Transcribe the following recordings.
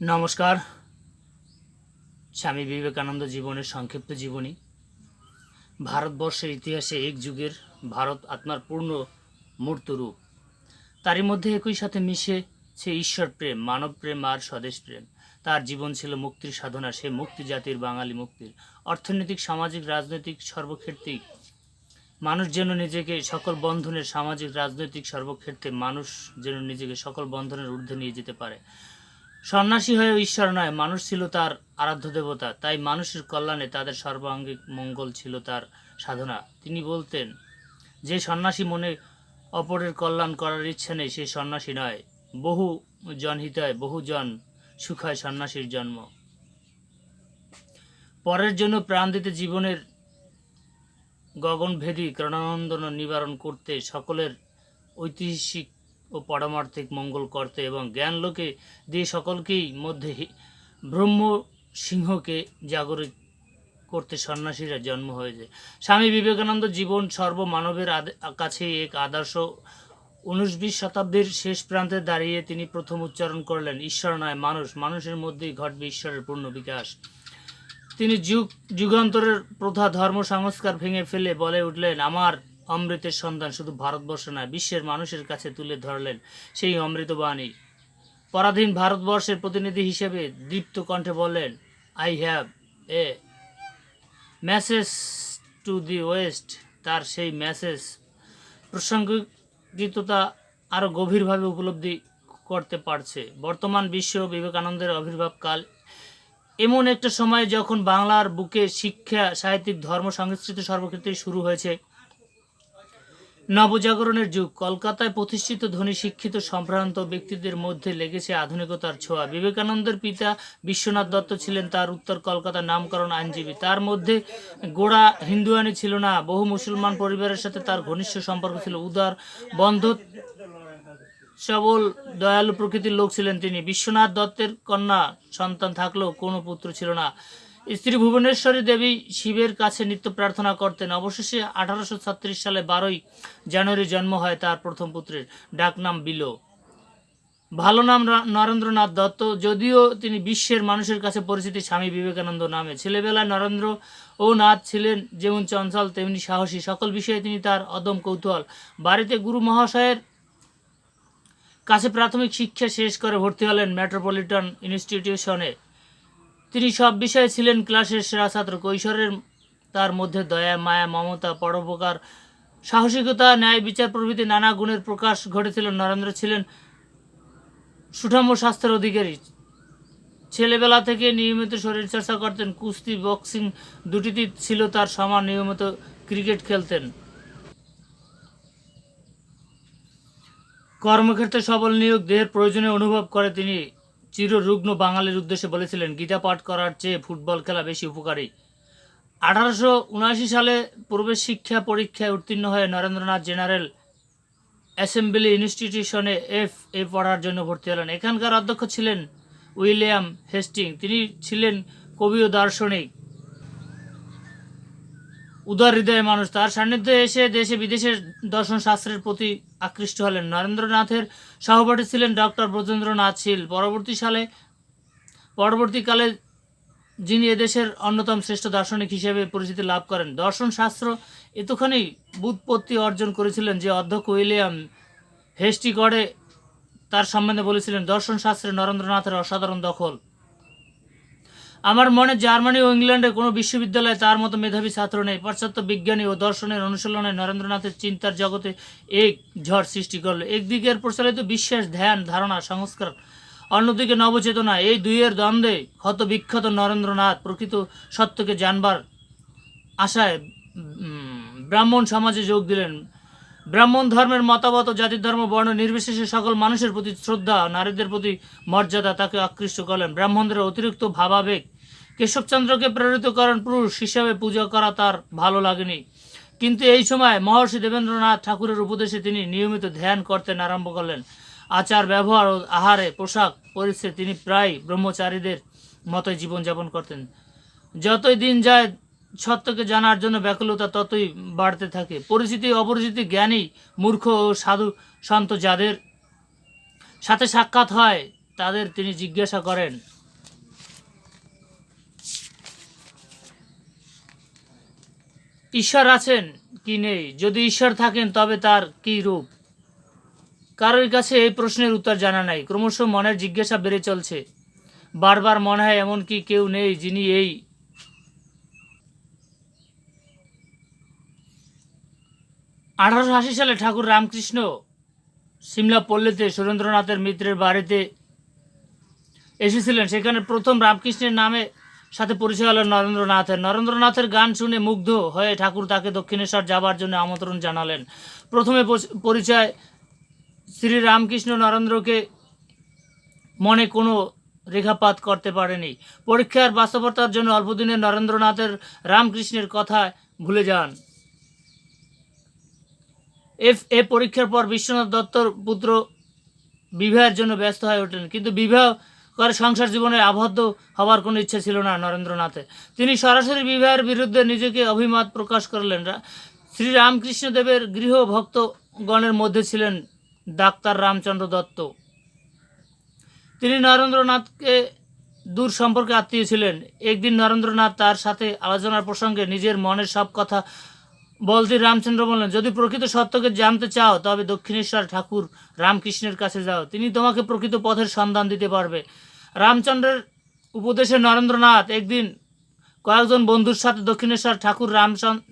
নমস্কার। স্বামী বিবেকানন্দ জীবনের সংক্ষিপ্ত জীবনী। ভারতবর্ষের ইতিহাসে এক যুগের ভারত আত্মার পূর্ণ মূর্ত রূপ তারই মধ্যে একই সাথে মিশেছে ঈশ্বর প্রেম, মানব প্রেম আর স্বদেশ প্রেম। তার জীবন ছিল মুক্তির সাধনা, সে মুক্তি জাতির বাঙালি মুক্তির। অর্থনৈতিক, সামাজিক, রাজনৈতিক সর্বক্ষেত্রেই মানুষ যেন নিজেকে সকল বন্ধনের, সামাজিক, রাজনৈতিক সর্বক্ষেত্রে মানুষ যেন নিজেকে সকল বন্ধনের ঊর্ধ্বে নিয়ে যেতে পারে। সন্ন্যাসী হয়ে ঈশ্বর নয়, মানুষ ছিল তার আরাধ্য দেবতা, তাই মানুষের কল্যাণে তাদের সর্বাঙ্গিক মঙ্গল ছিল তার সাধনা। তিনি বলতেন, যে সন্ন্যাসী মনে অপরের কল্যাণ করার ইচ্ছা নেই, সে সন্ন্যাসী নয়। বহু জনহিতায় বহু জন সুখায় সন্ন্যাসীর জন্ম। পরের জন্য প্রাণ দিতে জীবনের গগনভেদী, ক্রণানন্দন নিবারণ করতে সকলের ঐতিহাসিক ও পারমার্থিক মঙ্গল করতে এবং জ্ঞান লোকে দিয়ে সকলকেই মধ্যে ব্রহ্ম সিংহকে জাগরিত করতে সন্ন্যাসীরা জন্ম হয়েছে। স্বামী বিবেকানন্দ জীবন সর্বমানবের কাছে এক আদর্শ উনিশ শতাব্দীর শেষ প্রান্তে দাঁড়িয়ে তিনি প্রথম উচ্চারণ করলেন, ঈশ্বর নয়, মানুষ। মানুষের মধ্যেই ঘটবে ঈশ্বরের পূর্ণ বিকাশ। তিনি যুগ যুগান্তরের প্রথা ধর্ম সংস্কার ভেঙে ফেলে বলে উঠলেন, আমার অমৃতের সন্ধান শুধু ভারতবর্ষ নয়, বিশ্বের মানুষের কাছে তুলে ধরলেন সেই অমৃত বাণী। পরাধীন ভারতবর্ষের প্রতিনিধি হিসেবে দীপ্ত কণ্ঠে বললেন I have a message to the west তার সেই মেসেজ প্রসঙ্গিকতা আরও গভীরভাবে উপলব্ধি করতে পারছে। বর্তমান বিশ্ব বিবেকানন্দের আবির্ভাবকাল এমন একটা সময় যখন বাংলার বুকে শিক্ষা, সাহিত্যিক, ধর্ম সংস্কৃতি সর্বক্ষেত্রেই শুরু হয়েছে। নবজাগরণের যুগ। কলকাতায় প্রতিষ্ঠিত ধনী শিক্ষিত সম্ভ্রান্ত ব্যক্তিদের মধ্যে লেগেছে আধুনিকতার ছোঁয়া। বিবেকানন্দের পিতা বিশ্বনাথ দত্ত ছিলেন তার উত্তর কলকাতার নামকরণ আইনজীবী। তার মধ্যে গোড়া হিন্দুয়ানি ছিল না, বহু মুসলমান পরিবারের সাথে তার ঘনিষ্ঠ সম্পর্ক ছিল। উদার, বন্ধ, সবল, দয়ালু প্রকৃতির লোক ছিলেন তিনি। বিশ্বনাথ দত্তের কন্যা সন্তান থাকলেও কোনো পুত্র ছিল না। স্ত্রী ভুবনেশ্বরী দেবী শিবের কাছে নিত্য প্রার্থনা করতেন। অবশেষে আঠারোশো ছত্রিশ সালে বারোই জানুয়ারি জন্ম হয় তার প্রথম পুত্রের। ডাকনাম বিলো। ভালো নাম নরেন্দ্রনাথ দত্ত। যদিও তিনি বিশ্বের মানুষের কাছে পরিচিতি স্বামী বিবেকানন্দ নামে। ছেলেবেলায় নরেন্দ্র ও নাথ ছিলেন যেমন চঞ্চল, তেমনি সাহসী। সকল বিষয়ে তিনি তার অদম কৌতূহল। বাড়িতে গুরু মহাশয়ের কাছে প্রাথমিক শিক্ষা শেষ করে ভর্তি হলেন মেট্রোপলিটন ইনস্টিটিউশনে। তিনি সব বিষয়ে ছিলেন ক্লাসের সেরা ছাত্র। কৈশোরের তার মধ্যে দয়া, মায়া, মমতা, পরোপকার, সাহসিকতা, ন্যায়, বিচার প্রভৃতি নানা গুণের প্রকাশ ঘটেছিল। নরেন্দ্র ছিলেন সুঠাম স্বাস্থ্যের অধিকারী। ছেলেবেলা থেকে নিয়মিত শরীরচর্চা করতেন। কুস্তি, বক্সিং দুটিতেই ছিল তার সমান নিয়মিত ক্রিকেট খেলতেন। কর্মক্ষেত্রে সবল নিয়োগ দেহের প্রয়োজনে অনুভব করে তিনি চিররুগ্ন বাঙালির উদ্দেশ্যে বলেছিলেন, গীতা পাঠ করার চেয়ে ফুটবল খেলা বেশি উপকারী। আঠারোশো উনআশি সালে প্রবেশ শিক্ষা পরীক্ষায় উত্তীর্ণ হয়ে নরেন্দ্রনাথ জেনারেল অ্যাসেম্বলি ইনস্টিটিউশনে এফ এ পড়ার জন্য ভর্তি হলেন। এখানকার অধ্যক্ষ ছিলেন উইলিয়াম হেস্টিং। তিনি ছিলেন কবি ও দার্শনিক। উদার হৃদয়ের মানুষ। তার সান্নিধ্যে এসে দেশে বিদেশের দর্শন শাস্ত্রের প্রতি আকৃষ্ট হলেন। নরেন্দ্রনাথের সহপাঠী ছিলেন ডক্টর ব্রজেন্দ্রনাথ শীল। পরবর্তী সালে পরবর্তীকালে যিনি এদেশের অন্যতম শ্রেষ্ঠ দার্শনিক হিসেবে পরিচিতি লাভ করেন। দর্শন শাস্ত্র এতখানি বুৎপত্তি অর্জন করেছিলেন যে অধ্যক্ষ উইলিয়াম হেস্টিগড়ে তার সম্বন্ধে বলেছিলেন, দর্শন শাস্ত্রে নরেন্দ্রনাথের অসাধারণ দখল। আমার মনে জার্মানি ও ইংল্যান্ডের কোনো বিশ্ববিদ্যালয়ে তার মতো মেধাবী ছাত্র নেই। পাশ্চাত্য বিজ্ঞানী ও দর্শনের অনুশীলনে নরেন্দ্রনাথের চিন্তার জগতে এক ঝড় সৃষ্টি করল। একদিকের প্রচলিত বিশ্বাস, ধ্যান, ধারণা, সংস্কার, অন্যদিকে নবচেতনা। এই দুইয়ের দ্বন্দ্বে ক্ষত বিখ্যাত নরেন্দ্রনাথ প্রকৃত সত্যকে জানবার আশায় ব্রাহ্মণ সমাজে যোগ দিলেন। ব্রাহ্মণ ধর্মের মতামত জাতির ধর্ম, বর্ণ নির্বিশেষে সকল মানুষের প্রতি শ্রদ্ধা, নারীদের প্রতি মর্যাদা, তাকে আকৃষ্ট করলেন। ব্রাহ্মণদের অতিরিক্ত ভাবাবেগ। কেশবচন্দ্রকে প্রেরিত করেন পুরুষ হিসাবে পূজা করা তার ভালো লাগেনি। কিন্তু এই সময় মহর্ষি দেবেন্দ্রনাথ ঠাকুরের উপদেশে তিনি নিয়মিত ধ্যান করতেন আরম্ভ করলেন। আচার, ব্যবহার ও আহারে পোশাক পরিস্থিতি তিনি প্রায় ব্রহ্মচারীদের মতোই জীবনযাপন করতেন। যতই দিন যায় সত্যকে জানার জন্য ব্যাকুলতা ততই বাড়তে থাকে। পরিচিতি, অপরিচিতি, জ্ঞানী, মূর্খ ও সাধু সন্ত যাদের সাথে সাক্ষাৎ হয়, তাদের তিনি জিজ্ঞাসা করেন। ঈশ্বর আছেন কি নেই? যদি ঈশ্বর থাকেন, তবে তার কি রূপ? কারোর কাছে এই প্রশ্নের উত্তর জানা নাই। ক্রমশ মনের জিজ্ঞাসা বেড়ে চলছে। বারবার মনে হয় এমন কি কেউ নেই যিনি এই আঠারোশো আশি সালে ঠাকুর রামকৃষ্ণ সিমলা পল্লীতে সুরেন্দ্রনাথের মিত্রের বাড়িতে এসেছিলেন। সেখানে প্রথম রামকৃষ্ণের নামে সাথে পরিচয় হলেন নরেন্দ্রনাথের। নরেন্দ্রনাথের গান শুনে মুগ্ধ হয়ে ঠাকুর তাকে দক্ষিণেশ্বর যাবার জন্য আমন্ত্রণ জানালেন। প্রথমে পরিচয় শ্রী রামকৃষ্ণ নরেন্দ্রকে মনে কোনো রেখাপাত করতে পারেনি। পরীক্ষার বাস্তবতার জন্য অল্পদিনে নরেন্দ্রনাথের রামকৃষ্ণের কথা ভুলে যান। এফ, এ পরীক্ষার পর বিশ্বনাথ দত্তর পুত্র বিবাহের জন্য ব্যস্ত হয়ে ওঠেন। কিন্তু বিবাহ করে সংসার জীবনে আবদ্ধ হওয়ার কোনো ইচ্ছে ছিল না নরেন্দ্রনাথের। তিনি সরাসরি বিবাহের বিরুদ্ধে নিজেকে অভিমত প্রকাশ করলেন। শ্রী রামকৃষ্ণদেবের গৃহ ভক্তগণের মধ্যে ছিলেন ডাক্তার রামচন্দ্র দত্ত। তিনি নরেন্দ্রনাথকে দূর সম্পর্কে আত্মীয় ছিলেন। একদিন নরেন্দ্রনাথ তার সাথে আলোচনার প্রসঙ্গে নিজের মনের সব কথা বলতে রামচন্দ্র বললেন, যদি প্রকৃত সত্যকে জানতে চাও, তবে দক্ষিণেশ্বর ঠাকুর রামকৃষ্ণের কাছে যাও। তিনি তোমাকে প্রকৃত পথের সন্ধান দিতে পারবে। রামচন্দ্রের উপদেশে নরেন্দ্রনাথ একদিন কয়েকজন বন্ধুর সাথে দক্ষিণেশ্বর ঠাকুর রামচন্দ্র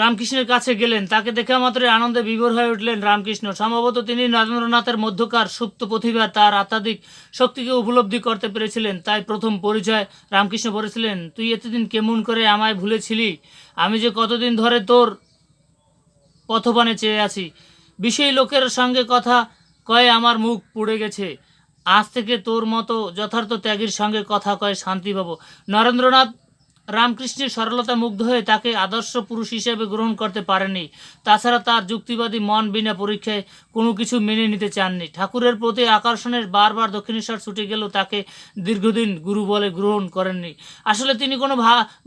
রামকৃষ্ণের কাছে গেলেন। তাকে দেখা মাত্রই আনন্দে বিভোর হয়ে উঠলেন রামকৃষ্ণ। সম্ভবত তিনি নরেন্দ্রনাথের মধ্যকার সুপ্ত প্রতিভা তার আত্মাধিক শক্তিকে উপলব্ধি করতে পেরেছিলেন। তাই প্রথম পরিচয় রামকৃষ্ণ বলেছিলেন, তুই এতদিন কেমন করে আমায় ভুলেছিলি? আমি যে কতদিন ধরে তোর পথবানে চেয়ে আছি? বিষয়ী লোকের সঙ্গে কথা কয়ে আমার মুখ পুড়ে গেছে। আজ থেকে তোর মতো যথার্থ ত্যাগীর সঙ্গে কথা কয়ে শান্তি পাবো। নরেন্দ্রনাথ রামকৃষ্ণের সরলতা মুগ্ধ হয়ে তাকে আদর্শ পুরুষ হিসেবে গ্রহণ করতে পারেনি। তাছাড়া তার যুক্তিবাদী মন বিনা পরীক্ষায় কোনো কিছু মেনে নিতে চাননি। ঠাকুরের প্রতি আকর্ষণের বারবার দক্ষিণেশ্বর ছুটে গেলেও তাকে দীর্ঘদিন গুরু বলে গ্রহণ করেননি। আসলে তিনি কোনো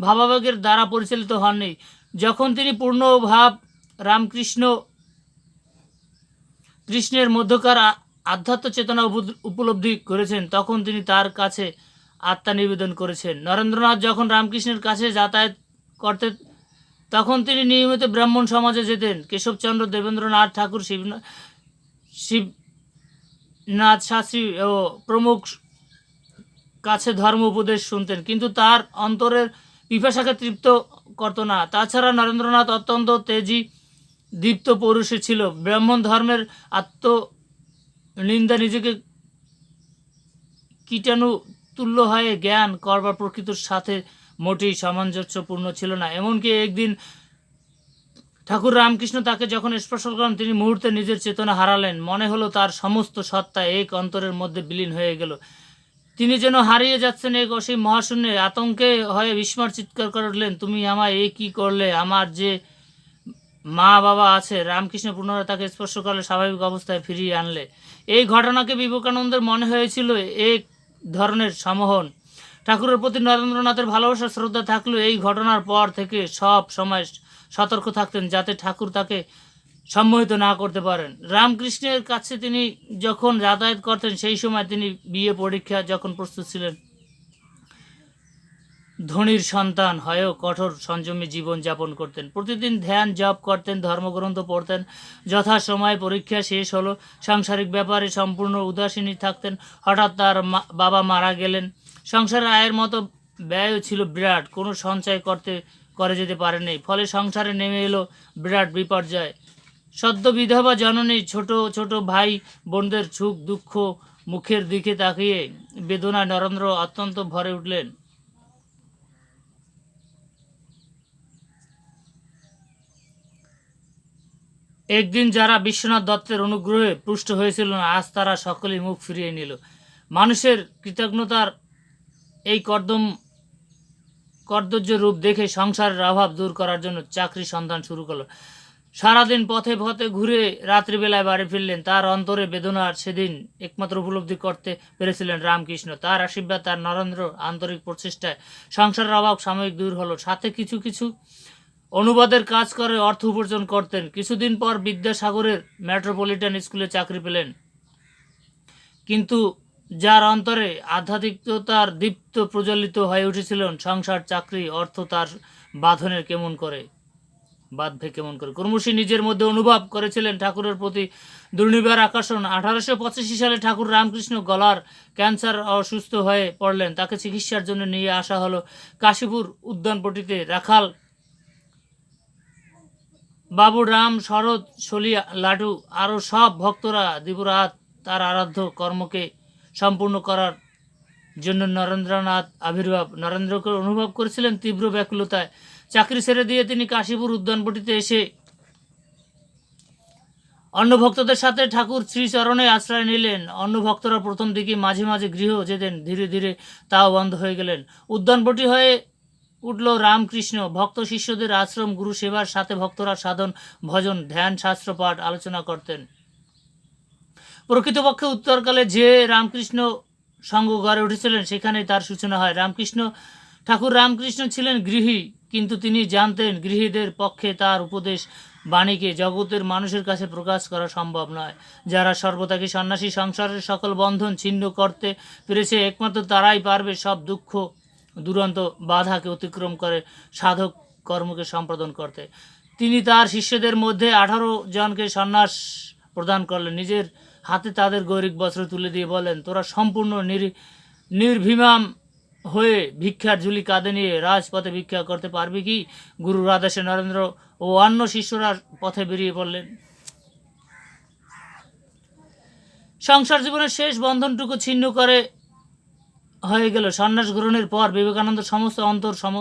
ভাবাবেগের দ্বারা পরিচালিত হননি। যখন তিনি পূর্ণ ভাব রামকৃষ্ণ, কৃষ্ণের মধ্যকার আধ্যাত্ম চেতনা উপ- উপলব্ধি করেছেন, তখন তিনি তার কাছে আত্মা নিবেদন করেছেন। নরেন্দ্রনাথ যখন রামকৃষ্ণের কাছে যাতায়াত করতে, তখন তিনি নিয়মিত ব্রাহ্মণ সমাজে যেতেন। কেশবচন্দ্র, দেবেন্দ্রনাথ ঠাকুর, শিবনা, শিবনাথ শাস্ত্রী ও প্রমুখ কাছে ধর্ম উপদেশ শুনতেন। কিন্তু তার অন্তরের পিপাসাকে তৃপ্ত করতো না। তাছাড়া নরেন্দ্রনাথ অত্যন্ত তেজি, দীপ্ত পৌরুষে ছিল। ব্রাহ্মণ ধর্মের আত্ম নিন্দা নিজেকে কীটাণু তুল্য হয়ে জ্ঞান করবার প্রকৃতির সাথে মোটেই সামঞ্জস্যপূর্ণ ছিল না। এমনকি একদিন ঠাকুর রামকৃষ্ণ তাকে যখন স্পর্শ করেন তিনি মুহূর্তে নিজের চেতনা হারালেন। মনে হলো তার সমস্ত সত্তা এক অন্তরের মধ্যে বিলীন হয়ে গেল। তিনি যেন হারিয়ে যাচ্ছেন এক অসীম মহাশূন্যে, আতঙ্কে হয়ে বিস্মর চিৎকার করে উঠলেন, তুমি আমায় এ কি করলে? আমার যে মা বাবা আছে। রামকৃষ্ণ পুনরায় তাকে স্পর্শ করলে, স্বাভাবিক অবস্থায় ফিরিয়ে আনলে। এই ঘটনাকে বিবেকানন্দের মনে হয়েছিল, এক ধরনের সমোহন। ঠাকুরের প্রতি নরেন্দ্রনাথের ভালোবাসা, শ্রদ্ধা থাকলেও এই ঘটনার পর থেকে সব সময় সতর্ক থাকতেন যাতে ঠাকুর তাকে সম্মোহিত না করতে পারেন। রামকৃষ্ণের কাছে তিনি যখন যাতায়াত করতেন, সেই সময় তিনি বিয়ে পরীক্ষা যখন প্রস্তুত ছিলেন ধনির সন্তান হয়েও কঠোর সংযমী জীবন যাপন করতেন। প্রতিদিন ধ্যান, জপ করতেন, ধর্মগ্রন্থ পড়তেন। যথাসময়ে পরীক্ষা শেষ হলো, সাংসারিক ব্যাপারে সম্পূর্ণ উদাসীনী থাকতেন। হঠাৎ তার বাবা মারা গেলেন। সংসারের আয়ের মতো ব্যয়ও ছিল বিরাট, কোনো সঞ্চয় করতে, করে যেতে পারেনি ফলে সংসারে নেমে এলো বিরাট বিপর্যয়। সদ্য বিধবা জননী ছোট ছোট ভাই বোনদের সুখ দুঃখ মুখের দিকে তাকিয়ে বেদনা নরেন্দ্র অত্যন্ত ভরে উঠলেন। একদিন যারা বিশ্বনাথ দত্তের অনুগ্রহে পুষ্ট হয়েছিল না, আজ তারা সকলেই মুখ ফিরিয়ে নিল। মানুষের কৃতজ্ঞতার এই কর্দম কর্তব্য রূপ দেখে সংসারের অভাব দূর করার জন্য চাকরি সন্ধান শুরু করল। সারাদিন পথে পথে ঘুরে রাত্রিবেলায় বাড়ি ফিরলেন। তার অন্তরে বেদনার সেদিন একমাত্র উপলব্ধি করতে পেরেছিলেন রামকৃষ্ণ। তার আশীর্বাদ, তার নরেন্দ্র আন্তরিক প্রচেষ্টায় সংসারের অভাব সাময়িক দূর হলো। সাথে কিছু কিছু অনুবাদের কাজ করে অর্থ উপার্জন করতেন। কিছুদিন পর বিদ্যাসাগরের মেট্রোপলিটন স্কুলে চাকরি পেলেন। কিন্তু যার অন্তরে আধ্যাত্মিকতার দীপ্ত প্রজ্বলিত হয়ে উঠেছিল সংসার, চাকরি, অর্থ তার বাঁধনের কেমন করে, বাঁধবে কেমন করে। ক্রমশই নিজের মধ্যে অনুভব করেছিলেন ঠাকুরের প্রতি দুর্নিবার আকর্ষণ। আঠারোশো পঁচাশি সালে ঠাকুর রামকৃষ্ণ গলার ক্যান্সার অসুস্থ হয়ে পড়লেন। তাকে চিকিৎসার জন্য নিয়ে আসা হলো কাশীপুর উদ্যানপটিতে। রাখাল বাবু রাম শরৎ সলিয়া লাডু আরও সব ভক্তরা দিবরাত তার আরাধ্য কর্মকে সম্পূর্ণ করার জন্য নরেন্দ্রনাথ আবির্ভাব। নরেন্দ্রকে অনুভব করেছিলেন তীব্র ব্যাকুলতায়। চাকরি ছেড়ে দিয়ে তিনি কাশীপুর উদ্যানপট্টিতে এসে অন্য ভক্তদের সাথে ঠাকুর শ্রীচরণে আশ্রয় নিলেন। অন্য ভক্তরা প্রথম দিকে মাঝে মাঝে গৃহ যেতেন, ধীরে ধীরে তাও বন্ধ হয়ে গেলেন। উদ্যানপট্টি হয়ে উঠল রামকৃষ্ণ। ভক্ত শিষ্যদের আশ্রম, গুরু সেবার সাথে ভক্তরা সাধন, ভজন, ধ্যান, শাস্ত্র পাঠ আলোচনা করতেন। প্রকৃতপক্ষে উত্তরকালে যে রামকৃষ্ণ সঙ্গ গড়ে উঠেছিলেন সেখানে তার সূচনা হয়। রামকৃষ্ণ, ঠাকুর রামকৃষ্ণ ছিলেন গৃহী, কিন্তু তিনি জানতেন গৃহীদের পক্ষে তার উপদেশ বাণীকে জগতের মানুষের কাছে প্রকাশ করা সম্ভব নয়। যারা সর্বত্যাগী সন্ন্যাসী, সংসারের সকল বন্ধন ছিন্ন করতে পেরেছে, একমাত্র তারাই পারবে সব দুঃখ দুরন্ত বাধাকে অতিক্রম করে সাধক কর্মকে সম্পাদন করতে। তিনি তার শিষ্যদের মধ্যে আঠারো জনকে সন্ন্যাস প্রদান করলেন। নিজের হাতে তাদের গৈরিক বস্ত্র তুলে দিয়ে বলেন তোরা সম্পূর্ণ নির, নির্ভিমাম হয়ে ভিক্ষার ঝুলি কাঁধে নিয়ে রাজপথে ভিক্ষা করতে পারবি কি? গুরু রাধাসে নরেন্দ্র ও অন্য শিষ্যরা পথে বেরিয়ে পড়লেন। সংসার জীবনের শেষ বন্ধনটুকু ছিন্ন করে হয়ে গেল। সন্ন্যাস গ্রহণের পর বিবেকানন্দ সমস্ত অন্তর সম,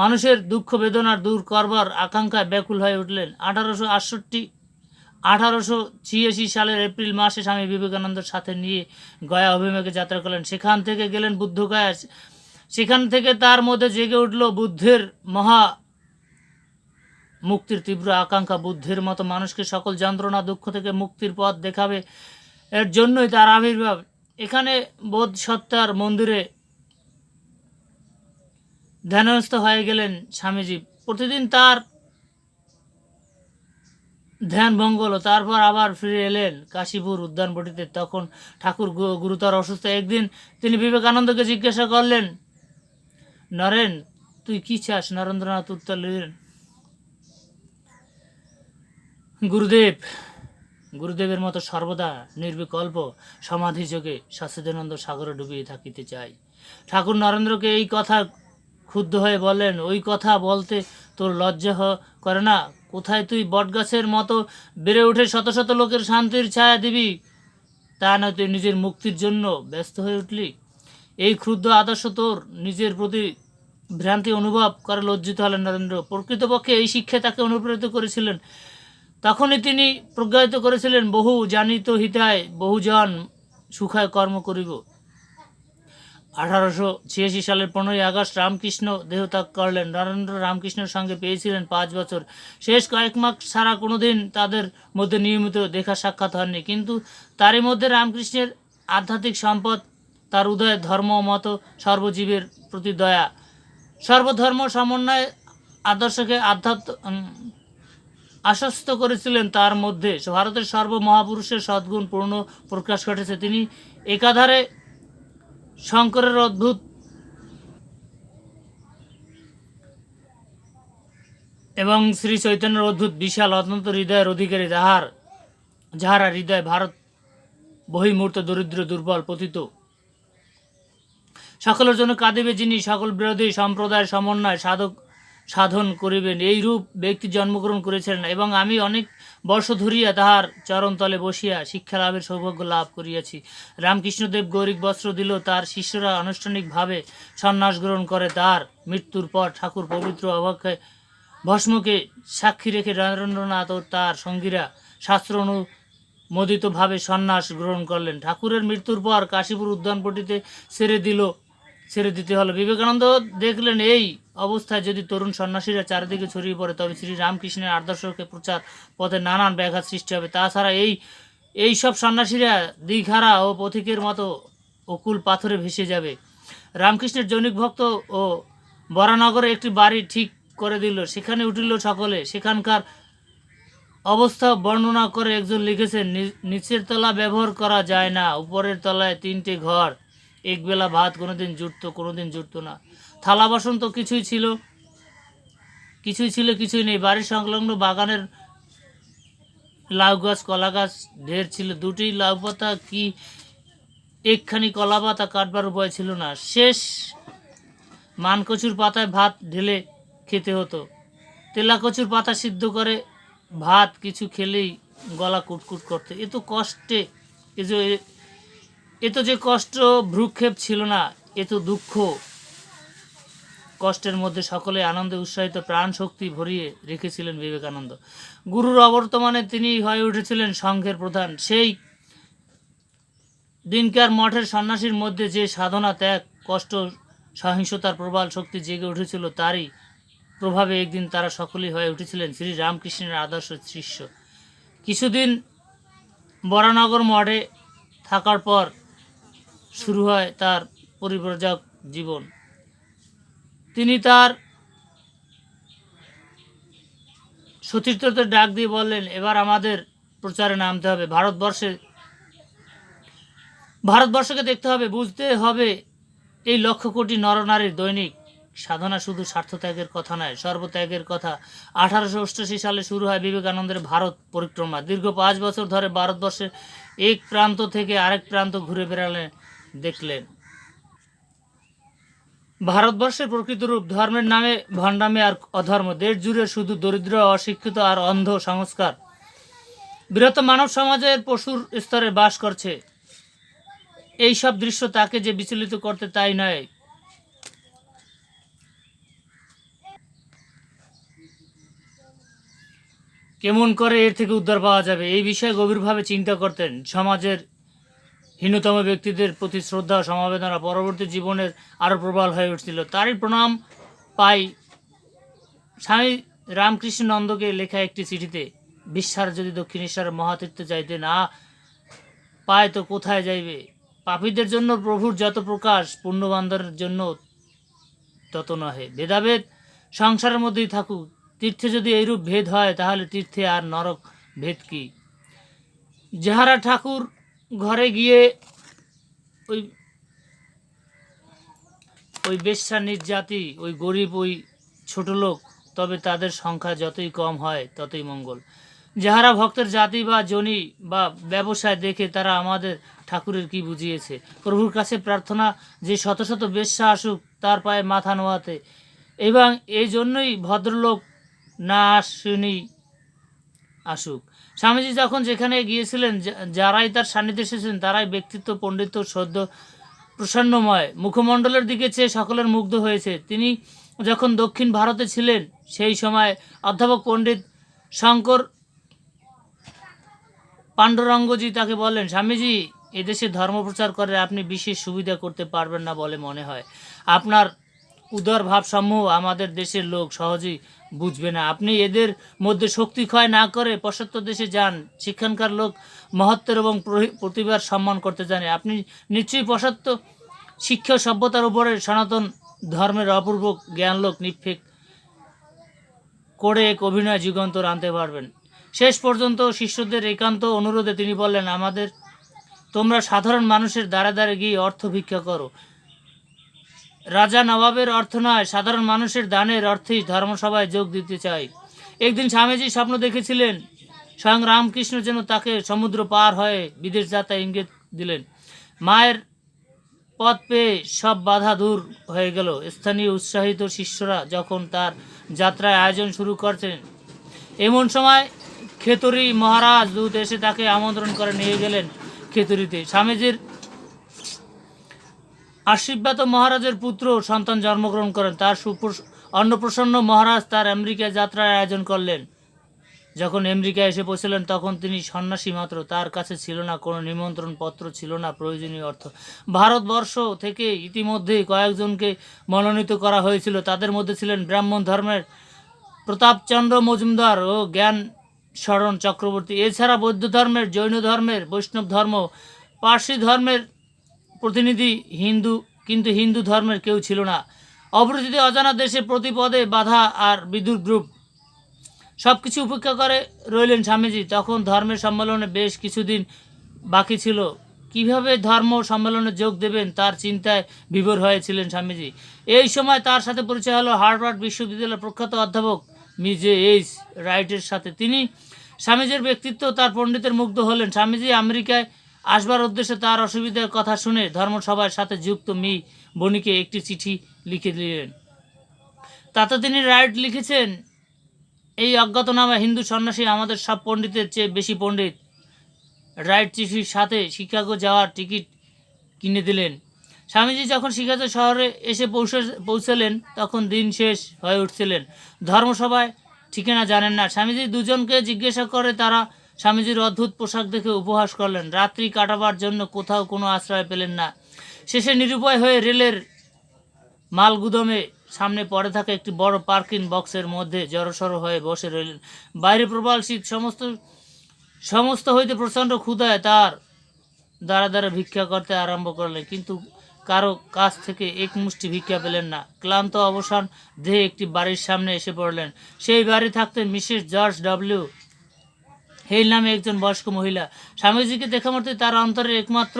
মানুষের দুঃখ বেদনার দূর করবার আকাঙ্ক্ষায় ব্যাকুল হয়ে উঠলেন। আঠারোশো আটষট্টি, আঠারোশো ছিয়াশি সালের এপ্রিল মাসে স্বামী বিবেকানন্দের সাথে নিয়ে গয়া অভিমুখে যাত্রা করলেন। সেখান থেকে গেলেন বুদ্ধগয়া সেখান থেকে তার মধ্যে জেগে উঠল বুদ্ধের মহা মুক্তির তীব্র আকাঙ্ক্ষা। বুদ্ধের মতো মানুষকে সকল যন্ত্রণা, দুঃখ থেকে মুক্তির পথ দেখাবে এর জন্যই তার আবির্ভাব। এখানে বোধ সত্তার মন্দিরে ধ্যানস্থ হয়ে গেলেন স্বামীজি। প্রতিদিন তার ধ্যান ভঙ্গ হলো তারপর আবার ফিরে এলেন কাশীপুর উদ্যানপট্টিতে তখন ঠাকুর গুরুতর অসুস্থ। একদিন তিনি বিবেকানন্দকে জিজ্ঞাসা করলেন, নরেন, তুই কি চাস? নরেন্দ্রনাথ উত্তর দিলেন, গুরুদেব গুরুদেবের মতো সর্বদা নির্বিকল্প সমাধি যোগে সচিদানন্দ সাগরে ডুবিয়ে থাকিতে চাই। ঠাকুর নরেন্দ্রকে এই কথা ক্ষুব্ধ হয়ে বললেন, ওই কথা বলতে তোর লজ্জা করে না, কোথায় তুই বটগাছের মতো বেড়ে উঠে শত শত লোকের শান্তির ছায়া দিবি? তা নয়, তুই নিজের মুক্তির জন্য ব্যস্ত হয়ে উঠলি। এই ক্ষুদ্র আদর্শ তোর নিজের প্রতি ভ্রান্তি অনুভব করে লজ্জিত হলেন নরেন্দ্র। প্রকৃতপক্ষে এই শিক্ষা তাকে অনুপ্রাণিত করেছিলেন তখনই তিনি প্রজ্ঞায়িত করেছিলেন, বহু জানিত হিতায় বহুজন সুখায় কর্ম করিব। আঠারোশো ছিয়াশি সালের পনেরোই আগস্ট রামকৃষ্ণ দেহত্যাগ করলেন। নরেন্দ্র রামকৃষ্ণের সঙ্গে পেয়েছিলেন পাঁচ বছর। শেষ কয়েক মাস ছাড়া কোনোদিন তাদের মধ্যে নিয়মিত দেখা সাক্ষাৎ হয়নি কিন্তু তারই মধ্যে রামকৃষ্ণের আধ্যাত্মিক সম্পদ, তার উদয় ধর্ম মত সর্বজীবের প্রতি দয়া। সর্বধর্ম সমন্বয় আদর্শকে আধ্যাত্ম আশ্বস্ত করেছিলেন তার মধ্যে। ভারতের সর্বমহাপুরুষের সদ্গুণ পূর্ণ প্রকাশ ঘটেছে। তিনি একাধারে শঙ্করের অদ্ভুত এবং শ্রী চৈতন্যের অদ্ভুত বিশাল অত্যন্ত হৃদয়ের অধিকারী যাহার যাহারা হৃদয় ভারত বহিমূর্ত দরিদ্র, দুর্বল, পতিত। সকলের জন্য কাঁদিবে যিনি, সকল বিরোধী সম্প্রদায়ের সমন্বয়, সাধক সাধন করিবেন। এই রূপ ব্যক্তি জন্মগ্রহণ করেছিলেন এবং আমি অনেক বর্ষ ধরিয়া তাহার চরণতলে বসিয়া শিক্ষা লাভের সৌভাগ্য লাভ করিয়াছি। রামকৃষ্ণদেব গৌরিক বস্ত্র দিল, তার শিষ্যরা আনুষ্ঠানিকভাবে সন্ন্যাস গ্রহণ করে, তার মৃত্যুর পর ঠাকুর পবিত্র অবাক্ষে ভস্মকে সাক্ষী রেখে নরেন্দ্রনাথ ও তার সঙ্গীরা শাস্ত্র অনুমোদিতভাবে সন্ন্যাস গ্রহণ করলেন। ঠাকুরের মৃত্যুর পর কাশীপুর উদ্যানপটিতে ছেড়ে দিল, ছেড়ে দিতে হলো। বিবেকানন্দ দেখলেন, এই অবস্থায় যদি তরুণ সন্ন্যাসীরা চারিদিকে ছড়িয়ে পড়ে, তবে শ্রী রামকৃষ্ণের আদর্শকে প্রচার পথে নানান ব্যাঘাত সৃষ্টি হবে। তাছাড়া এই এই সব সন্ন্যাসীরা দিঘারা ও পথিকের মতো অকুল পাথরে ভেসে যাবে। রামকৃষ্ণের জৈনিক ভক্ত ও বরানগরে একটি বাড়ি ঠিক করে দিল। সেখানে উঠিল সকলে। সেখানকার অবস্থা বর্ণনা করে একজন লিখেছেন, "নি- নিচের তলা ব্যবহার করা যায় না, উপরের তলায় তিনটে ঘর। একবেলা ভাত কোনোদিন জুটতো কোনোদিন জুটতো না। থালা বাসন তো কিছুই ছিল। কিছুই ছিল, কিছুই নেই। বাড়ির সংলগ্ন বাগানের লাউ গাছ, কলা গাছ ঢের ছিল। দুটি লাউ পাতা কি একখানি কলা পাতা কাটবার উপায় ছিল না। শেষ মানকচুর পাতায় ভাত ঢেলে খেতে হতো। তেলা কচুর পাতা সিদ্ধ করে ভাত কিছু খেলেই গলা কুটকুট করতে। এ তো কষ্টে, এ যে, এ তো যে কষ্ট, ভ্রুক্ষেপ ছিল না, এ তো দুঃখ। কষ্টের মধ্যে সকলে আনন্দে উৎসাহিত প্রাণ শক্তি ভরিয়ে রেখেছিলেন বিবেকানন্দ। গুরুর অবর্তমানে তিনি হয়ে উঠেছিলেন সংঘের প্রধান। সেই দিনকার মঠের সন্ন্যাসীর মধ্যে যে সাধনা, ত্যাগ, কষ্ট, সহিংসতার প্রবল শক্তি জেগে উঠেছিল, তারই প্রভাবে একদিন তারা সকলেই হয়ে উঠেছিলেন শ্রী রামকৃষ্ণের আদর্শ শিষ্য। কিছুদিন বরানগর মঠে থাকার পর শুরু হয় তার পরিব্রজক জীবন। তিনি তার সতীর্থদের ডাক দিয়ে বললেন, এবার আমাদের প্রচারে নামতে হবে। ভারতবর্ষে, ভারতবর্ষকে দেখতে হবে, বুঝতে হবে এই লক্ষ কোটি নরনারীর দৈনিক। সাধনা শুধু স্বার্থত্যাগের কথা নয়, সর্বত্যাগের কথা। আঠারোশো অষ্টাশি সালে শুরু হয় বিবেকানন্দের ভারত পরিক্রমা। দীর্ঘ পাঁচ বছর ধরে ভারতবর্ষের এক প্রান্ত থেকে আরেক প্রান্ত ঘুরে বেড়ালেন, দেখলেন। ভারতবর্ষের প্রকৃত রূপ, ধর্মের নামে ভণ্ডামি আর অধর্ম, দেশ জুড়ে শুধু দরিদ্র, অশিক্ষিত আর অন্ধ সংস্কার। বৃহত্ত মানব সমাজের পশুর স্তরে বাস করছে। এই সব দৃশ্য তাকে যে বিচলিত করতে তাই নয়। কেমন করে এর থেকে উদ্ধার পাওয়া যাবে, এই বিষয়ে গভীরভাবে চিন্তা করতেন সমাজের হীনতম ব্যক্তিদের প্রতি শ্রদ্ধা, সমবেদনা পরবর্তী জীবনের আরও প্রবল হয়ে উঠছিল। তারই প্রণাম পাই স্বামী রামকৃষ্ণ নন্দকে লেখা একটি চিঠিতে। বিশ্বাস যদি দক্ষিণেশ্বরের মহাতীর্থ যাইতে না পায় তো কোথায় যাইবে? পাপীদের জন্য প্রভুর যত প্রকাশ পুণ্যবান্ধবের জন্য তত নহে। ভেদাভেদ সংসারের মধ্যেই থাকুক। তীর্থে যদি এইরূপ ভেদ হয়, তাহলে তীর্থে আর নরক ভেদ কি? যাহারা ঠাকুর ঘরে গিয়ে ওই ওই বেশ্যা নির্জাতি ওই গরিব, ওই ছোট লোক, তবে তাদের সংখ্যা যতই কম হয়, ততই মঙ্গল। যাহারা ভক্তের জাতি বা জনি বা ব্যবসায় দেখে, তারা আমাদের ঠাকুরের কি বুঝিয়েছে? প্রভুর কাছে প্রার্থনা যে শত শত বেশ্যা আসুক, তার পায়ে মাথা নোয়াতে। এবং এই জন্যই ভদ্রলোক না আসেনি আসুক। স্বামীজি যখন যেখানে গিয়েছিলেন যারাই তার সান্নিধ্যে এসেছিলেন, তারাই ব্যক্তিত্ব পণ্ডিত সদ্য, প্রসন্নময়, মুখমণ্ডলের দিকে চেয়ে সকলের মুগ্ধ হয়েছে। তিনি যখন দক্ষিণ ভারতে ছিলেন, সেই সময় অধ্যাপক পণ্ডিত শঙ্কর পাণ্ডুরঙ্গজি তাকে বললেন, স্বামীজি, এদেশে ধর্ম প্রচার করে আপনি বিশেষ সুবিধা করতে পারবেন না বলে মনে হয়। আপনার উদার ভাবসমূহ আমাদের দেশের লোক সহজেই বুঝবে না। আপনি এদের মধ্যে শক্তি ক্ষয় না করে পাশ্চাত্য দেশে যান। সেখানকার লোক মহত্বের এবং প্রতিভার সম্মান করতে জানে। আপনি নিশ্চয়ই পাশ্চাত্য শিক্ষা সভ্যতার উপরে সনাতন ধর্মের অপূর্ব জ্ঞানলোক নিক্ষেপ করে এক অভিনয় যুগান্তর আনতে পারবেন। শেষ পর্যন্ত শিষ্যদের একান্ত অনুরোধে তিনি বললেন, আমাদের, তোমরা সাধারণ মানুষের দ্বারে দ্বারে গিয়ে অর্থ ভিক্ষা করো। রাজা নবাবের অর্থ নয়, সাধারণ মানুষের দানের অর্থেই ধর্মসভায় যোগ দিতে চাই। একদিন স্বামীজি স্বপ্ন দেখেছিলেন, স্বয়ং রামকৃষ্ণ যেন তাকে সমুদ্র পার হয়ে বিদেশ যাত্রা ইঙ্গিত দিলেন। মায়ের পথ পেয়ে সব বাধা দূর হয়ে গেল। স্থানীয় উৎসাহিত শিষ্যরা যখন তার যাত্রায় আয়োজন শুরু করছেন, এমন সময় খেতরি মহারাজ দূত এসে তাকে আমন্ত্রণ করে নিয়ে গেলেন খেতরিতে। স্বামীজির আশীর্বাদ মহারাজের পুত্র সন্তান জন্মগ্রহণ করেন। তার অন্নপ্রসন্ন মহারাজ তার আমেরিকা যাত্রার আয়োজন করলেন। যখন আমেরিকায় এসে পৌঁছলেন, তখন তিনি সন্ন্যাসী মাত্র। তার কাছে ছিল না, কোনো নিমন্ত্রণ পত্র ছিল না, প্রয়োজনীয় অর্থ। ভারতবর্ষ থেকে ইতিমধ্যেই কয়েকজনকে মনোনীত করা হয়েছিল। তাদের মধ্যে ছিলেন ব্রাহ্মণ ধর্মের প্রতাপচন্দ্র মজুমদার ও জ্ঞান শরণ চক্রবর্তী। এছাড়া বৌদ্ধ ধর্মের, জৈন ধর্মের, বৈষ্ণব ধর্ম পার্সি ধর্মের প্রতিনিধি হিন্দু, কিন্তু হিন্দু ধর্মের কেউ ছিল না। অপরিচিত অজানা দেশে প্রতি পদে বাধা আর বিদ্যুৎ গ্রুপ। সব কিছু উপেক্ষা করে রইলেন স্বামীজি। তখন ধর্মের সম্মেলনে বেশ কিছুদিন বাকি ছিল। কীভাবে ধর্ম সম্মেলনে যোগ দেবেন তার চিন্তায় বিভোর হয়েছিলেন স্বামীজি। এই সময় তার সাথে পরিচয় হলো হার্ভার্ড বিশ্ববিদ্যালয়ের প্রখ্যাত অধ্যাপক মিজে এইচ রাইটের সাথে। তিনি স্বামীজির ব্যক্তিত্ব, তার পণ্ডিতের মুগ্ধ হলেন। স্বামীজি আমেরিকায় আসবার উদ্দেশ্যে তার অসুবিধার কথা শুনে ধর্মসভার সাথে যুক্ত মি বনিকে একটি চিঠি লিখে দিলেন। তাতে তিনি রাইট লিখেছেন, এই অজ্ঞাতনামা হিন্দু সন্ন্যাসী আমাদের সব পণ্ডিতের চেয়ে বেশি পণ্ডিত। রাইট চিঠির সাথে শিকাগো যাওয়ার টিকিট কিনে দিলেন। স্বামীজি যখন শিকাগো শহরে এসে পৌঁছে, পৌঁছালেন, তখন দিন শেষ হয়ে উঠছিলেন। ধর্মসভায় ঠিকানা জানেন না। স্বামীজি দুজনকে জিজ্ঞাসা করে তারা স্বামীজির অদ্ভুত পোশাক দেখে উপহাস করলেন। রাত্রি কাটাবার জন্য কোথাও কোনো আশ্রয় পেলেন না। শেষে নিরুপায় হয়ে রেলের মালগুদমে সামনে পড়ে থাকা একটি বড় পার্কিং বক্সের মধ্যে জড়সড় হয়ে বসে রইলেন। বাইরে প্রবল শীত সমস্ত সমস্ত হইতে প্রচণ্ড ক্ষুধায় তার দ্বারা দ্বারা ভিক্ষা করতে আরম্ভ করলেন। কিন্তু কারও কাছ থেকে এক মুষ্টি ভিক্ষা পেলেন না। ক্লান্ত অবসান দেহে একটি বাড়ির সামনে এসে পড়লেন। সেই বাড়ি থাকতেন মিসেস জর্জ ডব্লিউ হেল নামে একজন বয়স্ক মহিলা। স্বামীজিকে দেখা মাত্র তার অন্তরে একমাত্র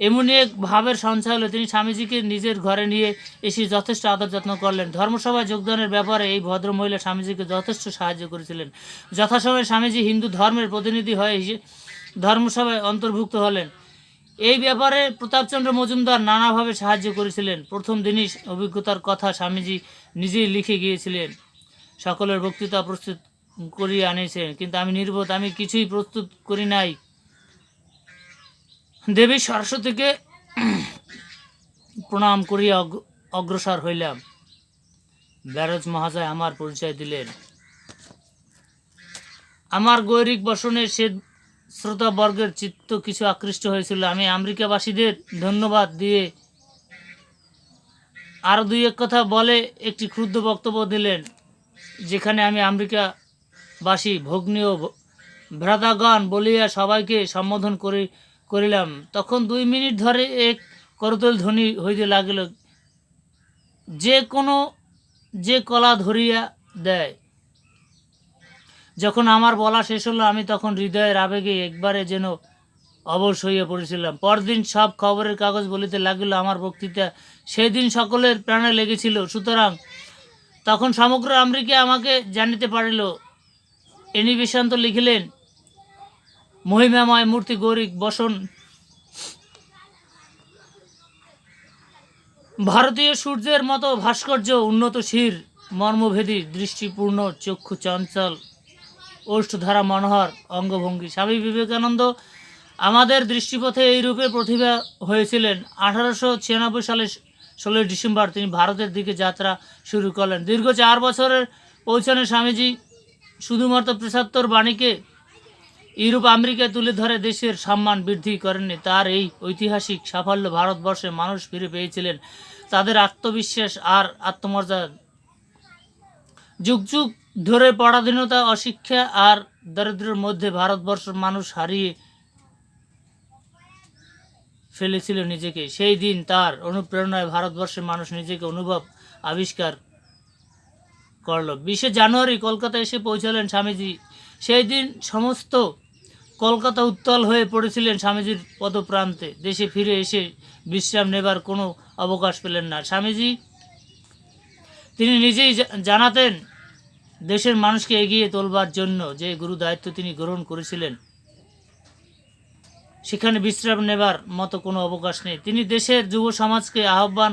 এমনই এক ভাবের সঞ্চয় হলো, তিনি স্বামীজিকে নিজের ঘরে নিয়ে এসে যথেষ্ট আদর যত্ন করলেন। ধর্মসভায় যোগদানের ব্যাপারে এই ভদ্র মহিলা স্বামীজিকে যথেষ্ট সাহায্য করেছিলেন। যথাসময়ে স্বামীজি হিন্দু ধর্মের প্রতিনিধি হয়ে ধর্মসভায় অন্তর্ভুক্ত হলেন। এই ব্যাপারে প্রতাপচন্দ্র মজুমদার নানাভাবে সাহায্য করেছিলেন। প্রথম দিনই অভিজ্ঞতার কথা স্বামীজি নিজেই লিখে গিয়েছিলেন। সকলের বক্তৃতা প্রস্তুত করিয়ে আনিয়েছেন কিন্তু আমি নির্বোধ, আমি কিছুই প্রস্তুত করি নাই। দেবী সরস্বতীকে প্রণাম করিয়া অগ্র- অগ্রসর হইলাম। ব্যারজ মহাশয় আমার পরিচয় দিলেন। আমার গৈরিক বসনে সে শ্রোতাবর্গের চিত্ত কিছু আকৃষ্ট হয়েছিল। আমি আমেরিকাবাসীদের ধন্যবাদ দিয়ে আরও দুই এক কথা বলে একটি ক্ষুদ্র বক্তব্য দিলেন, যেখানে আমি আমেরিকাবাসী ভগ্নী ও ভ্রাতাগণ বলিয়া সবাইকে সম্বোধন করি, করিলাম। তখন দুই মিনিট ধরে এক করতল ধ্বনি হইতে লাগিল, যে কোনো, যে কলা ধরিয়া দেয়। যখন আমার বলা শেষ হলো, আমি তখন হৃদয়ের আবেগে একবারে যেন অবশ হইয়া পড়েছিলাম। পরদিন সব খবরের কাগজ বলিতে লাগিল, আমার বক্তৃতা সেই দিন সকলের প্রাণে লেগেছিল। সুতরাং তখন সমগ্র আমেরিকা আমাকে জানিতে পারিল এনি বিশান্ত লিখিলেন, মহিমাময় মূর্তি গৌরিক বসন। ভারতীয় সূর্যের মতো ভাস্কর্য, উন্নত শির, মর্মভেদী, দৃষ্টিপূর্ণ, চক্ষু চঞ্চল, ওষ্ঠধারা মনোহর, অঙ্গভঙ্গি। স্বামী বিবেকানন্দ আমাদের দৃষ্টিপথে এই রূপে প্রতিভা হয়েছিলেন। আঠারোশো ছিয়ানব্বই সালে ষোলোই ডিসেম্বর তিনি ভারতের দিকে যাত্রা শুরু করলেন। দীর্ঘ চার বছরের পৌঁছানো স্বামীজি শুধুমাত্র পঁচাত্তর বাণীকে ইউরোপ আমেরিকায় তুলে ধরে দেশের সম্মান বৃদ্ধি করেননি। তার এই ঐতিহাসিক সাফল্য ভারতবর্ষে মানুষ ফিরে পেয়েছিলেন। তাদের আত্মবিশ্বাস আর আত্মমর্যাদা যুগ যুগ ধরে পরাধীনতা, অশিক্ষা আর দারিদ্র্যের মধ্যে ভারতবর্ষের মানুষ হারিয়ে ফেলেছিল নিজেকে। সেই দিন তার অনুপ্রেরণায় ভারতবর্ষের মানুষ নিজেকে অনুভব, আবিষ্কার করল। বিশে জানুয়ারি কলকাতা এসে পৌঁছালেন স্বামীজি। সেই দিন সমস্ত কলকাতা উত্তল হয়ে পড়েছিলেন স্বামীজির পদপ্রান্তে। দেশে ফিরে এসে বিশ্রাম নেবার কোনো অবকাশ পেলেন না। স্বামীজি তিনি নিজেই জানাতেন দেশের মানুষকে এগিয়ে তোলবার জন্য যে গুরু দায়িত্ব তিনি গ্রহণ করেছিলেন, সেখানে বিশ্রাম নেবার মতো কোনো অবকাশ নেই। তিনি দেশের যুব সমাজকে আহ্বান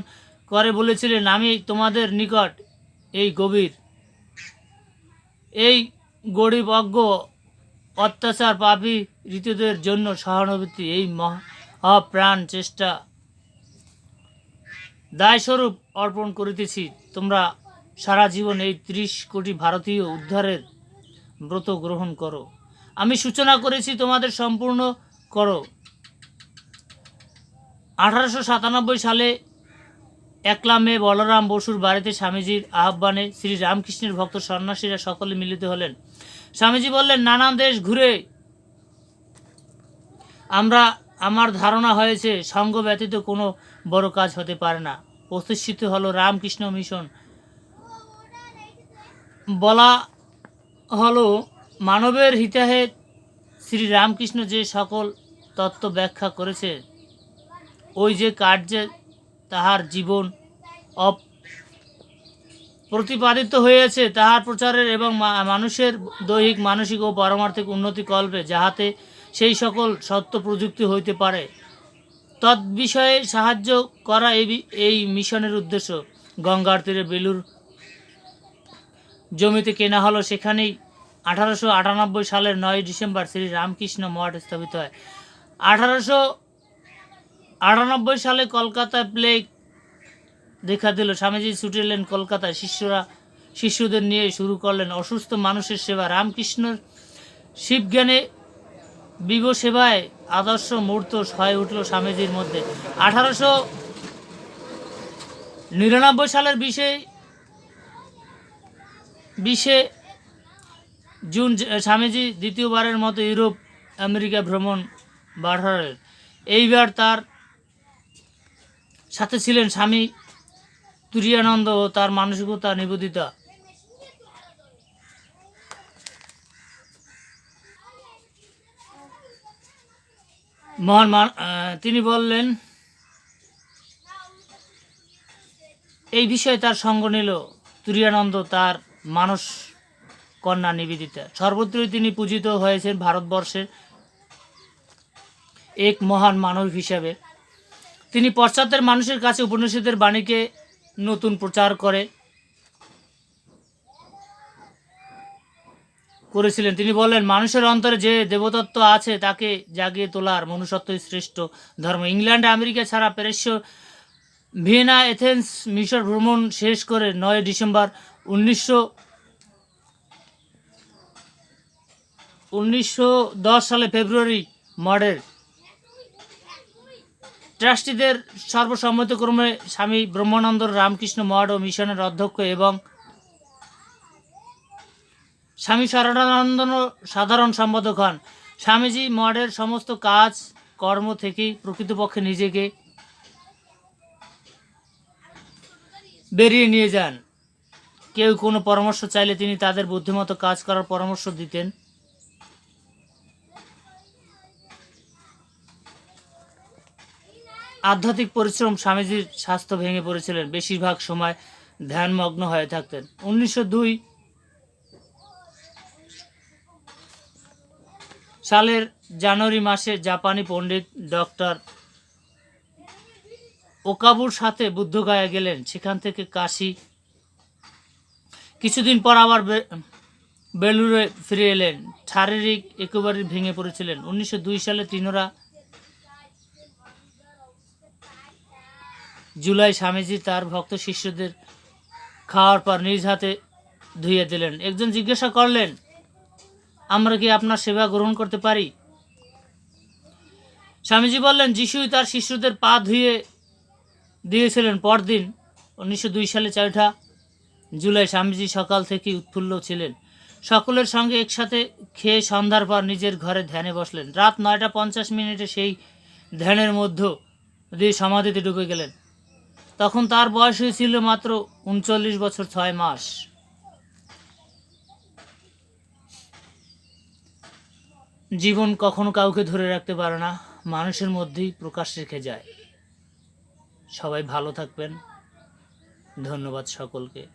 করে বলেছিলেন, আমি তোমাদের নিকট এই গভীর এই গরিব অজ্ঞ অত্যাচার পাপী ঋতুদের জন্য সহানুভূতি, এই মহাপ্রাণ চেষ্টা দায়স্বরূপ অর্পণ করিতেছি। তোমরা সারা জীবন এই ত্রিশ কোটি ভারতীয় উদ্ধারের ব্রত গ্রহণ করো। আমি সূচনা করেছি, তোমাদের সম্পূর্ণ করো। আঠারোশো সাতানব্বই সালে একলা মেয়ে বলরাম বসুর বাড়িতে স্বামীজির আহ্বানে শ্রী রামকৃষ্ণের ভক্ত সন্ন্যাসীরা সকলে মিলিত হলেন। স্বামীজি বললেন, নানান দেশ ঘুরে আমরা, আমার ধারণা হয়েছে সঙ্গ ব্যতীত কোনো বড় কাজ হতে পারে না। প্রতিষ্ঠিত হলো রামকৃষ্ণ মিশন। বলা হলো, মানবের হিতাহে শ্রী রামকৃষ্ণ যে সকল তত্ত্ব ব্যাখ্যা করেছে, ওই যে কার্যে তাহার জীবন অপ প্রতিপাদিত হয়েছে তাহার প্রচারের এবং মানুষের দৈহিক, মানসিক ও পারমার্থিক উন্নতি কল্পে, যাহাতে সেই সকল সত্য প্রযুক্তি হইতে পারে। তৎ বিষয়ে সাহায্য করা এই এই মিশনের উদ্দেশ্য। গঙ্গার তীরে বেলুর জমিতে কেনা হলো। সেখানেই আঠারোশো আটানব্বই সালের নয় ডিসেম্বর শ্রী রামকৃষ্ণ মঠ স্থাপিত হয়। আঠারোশো আটানব্বই সালে কলকাতায় প্লেগ দেখা দিল। স্বামীজি ছুটে এলেন কলকাতায় শিষ্যরা, শিষ্যদের নিয়ে শুরু করলেন অসুস্থ মানুষের সেবা। রামকৃষ্ণর শিবজ্ঞানে বিব সেবায় আদর্শ মূর্ত হয়ে উঠল স্বামীজির মধ্যে। আঠারোশো নিরানব্বই সালের বিশে বিশে জুন স্বামীজি দ্বিতীয়বারের মতো ইউরোপ, আমেরিকা ভ্রমণ বাড়ালেন। এইবার তার সাথে ছিলেন স্বামী তুরিয়ানন্দ ও তার মানসিকতা নিবেদিতা। মহান তিনি বললেন, এই বিষয়ে তার সঙ্গ নিল তুরিয়ানন্দ তার মানস কন্যা নিবেদিতা। সর্বত্রই তিনি পূজিত হয়েছেন ভারতবর্ষের এক মহান মানব হিসাবে। তিনি পশ্চাতের মানুষের কাছে উপনিষদের বাণীকে নতুন প্রচার করে করেছিলেন। তিনি বললেন, মানুষের অন্তরে যে দেবতত্ত্ব আছে, তাকে জাগিয়ে তোলার মনুষ্যত্বই শ্রেষ্ঠ ধর্ম। ইংল্যান্ড আমেরিকা ছাড়া প্যারিস ভিয়েনা, এথেন্স, মিশর ভ্রমণ শেষ করে নয় ডিসেম্বর উনিশশো উনিশশো সালে ফেব্রুয়ারি মডেল ট্রাস্টিদের সর্বসম্মতক্রমে স্বামী ব্রহ্মানন্দ রামকৃষ্ণ মঠ ও মিশনের অধ্যক্ষ এবং স্বামী শরণানন্দ সাধারণ সম্পাদক হন। স্বামীজি মঠের সমস্ত কাজ, কর্ম থেকেই প্রকৃতপক্ষে নিজেকে বেরিয়ে নিয়ে যান। কেউ কোনো পরামর্শ চাইলে তিনি তাদের বুদ্ধিমতো কাজ করার পরামর্শ দিতেন। আধ্যাত্মিক পরিশ্রম স্বামীজির স্বাস্থ্য ভেঙে পড়েছিলেন। বেশিরভাগ সময় ধ্যানমগ্ন হয়ে থাকতেন। উনিশশো দুই সালের জানুয়ারি মাসে জাপানি পণ্ডিত ডক্টর ওকাবুর সাথে বুদ্ধগয়া গেলেন। সেখান থেকে কাশি। কিছুদিন পর আবার বে- বেলুড়ে ফিরে এলেন। শারীরিক একেবারে ভেঙে পড়েছিলেন। উনিশশো দুই সালে তিনোরা জুলাই স্বামীজি তার ভক্ত শিষ্যদের খাওয়ার পর নিজ হাতে ধুয়ে দিলেন। একজন জিজ্ঞাসা করলেন, আমরা কি আপনার সেবা গ্রহণ করতে পারি? স্বামীজি বললেন, যিশুই তার শিষ্যদের পা ধুয়ে দিয়েছিলেন পরদিন, উনিশশো দুই সালে চৌঠা জুলাই স্বামীজি সকাল থেকে উৎফুল্ল ছিলেন। সকলের সঙ্গে একসাথে খেয়ে সন্ধ্যার পর নিজের ঘরে ধ্যানে বসলেন। রাত নয়টা পঞ্চাশ মিনিটে সেই ধ্যানের মধ্য দিয়ে সমাধিতে ঢুকে গেলেন। তখন তার বয়স হয়েছিল মাত্র উনচল্লিশ বছর ছয় মাস। জীবন কখনো কাউকে ধরে রাখতে পারে না, মানুষের মধ্যেই প্রকাশ রেখে যায়। সবাই ভালো থাকবেন। ধন্যবাদ সকলকে।